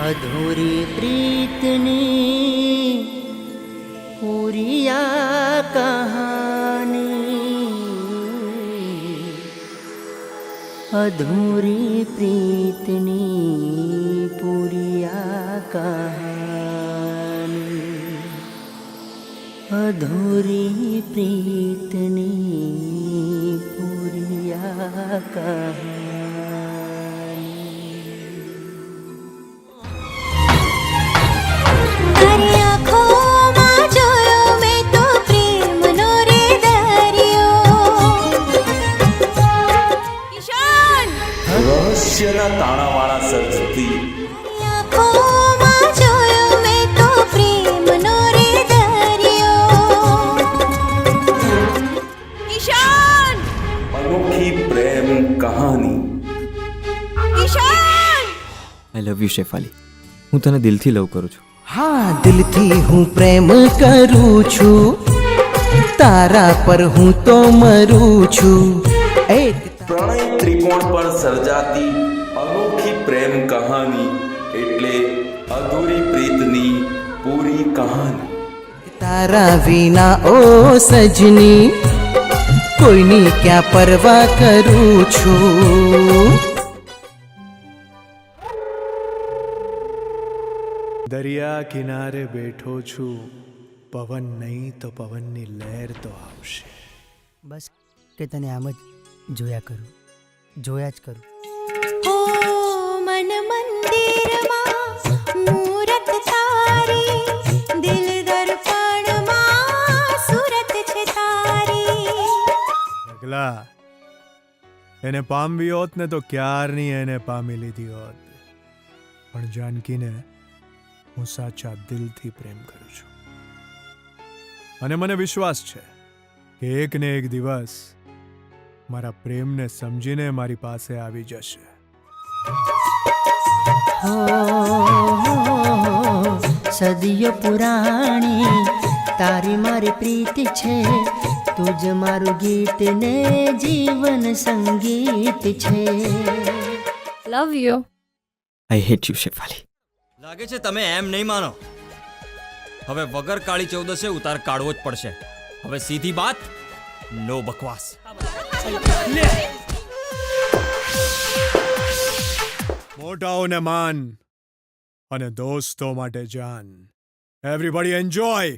અધૂરી પ્રીતની પૂરિયા કહાની અધૂરી પ્રીતની પૂરિયા કહાની અધૂરી પ્રીતની પૂરિયા કહાની તાણાવાળા સર્જતી પ્રેમ કહાની. I love you Shefali. હું તને દિલથી લવ કરું છું. હા દિલથી હું પ્રેમ કરું છું. તારા પર હું તો મરું છું. એક પ્રણય ત્રિકોણ પર સર્જાતી અનોખી પ્રેમ કહાની એટલે અધૂરી પ્રીતની પૂરી કહાની. તારા વિના ઓ સજની કોઈની ક્યાં પરવા કરું છું? દરિયા કિનારે બેઠો છું પવન નહીં તો પવનની લહેર તો આવશે. બસ કે તને આમ જ જોયા કરું જોયા જ કરું. ઓ મન મંદિરમાં મૂરત તારી દિલ દર્પણમાં સુરત છે તારી. પગલા એને પામવી હોત ને તો ક્યારની એને પામી લીધી હોત? પણ જાનકીને હું સાચા દિલથી પ્રેમ કરું છું. અને મને વિશ્વાસ છે કે એક ને એક દિવસ મારા પ્રેમને સમજીને મારી પાસે આવી જશે. હો સદીઓ પુરાણી તારી મારી પ્રીતિ છે. તુજ મારું ગીત ને જીવન સંગીત છે. Love you I hate you Shefali. લાગે છે તમે એમ નહીં માનો. હવે વગર કાળી ચૌદસે ઉતાર કાઢવો જ પડશે. હવે સીધી વાત નો બકવાસ. મોટાઓને માન અને દોસ્તો માટે જાન. Everybody enjoy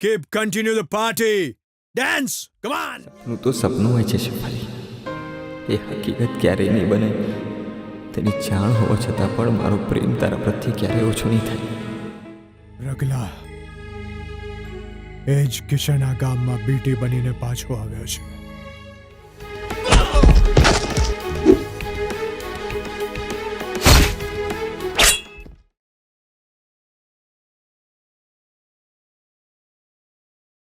keep continue the party dance come ઓનનું તો સપનું હોય છે શિફાલી એ હકીકત ક્યારેય નહીં બને. તેની જાણ હોવા છતાં પણ મારો પ્રેમ તારા પ્રત્યે ક્યારેય ઓછો નહીં થાય. રગલા એ જ કિશન આ ગામમાં બીટી બનીને પાછો આવ્યો છે.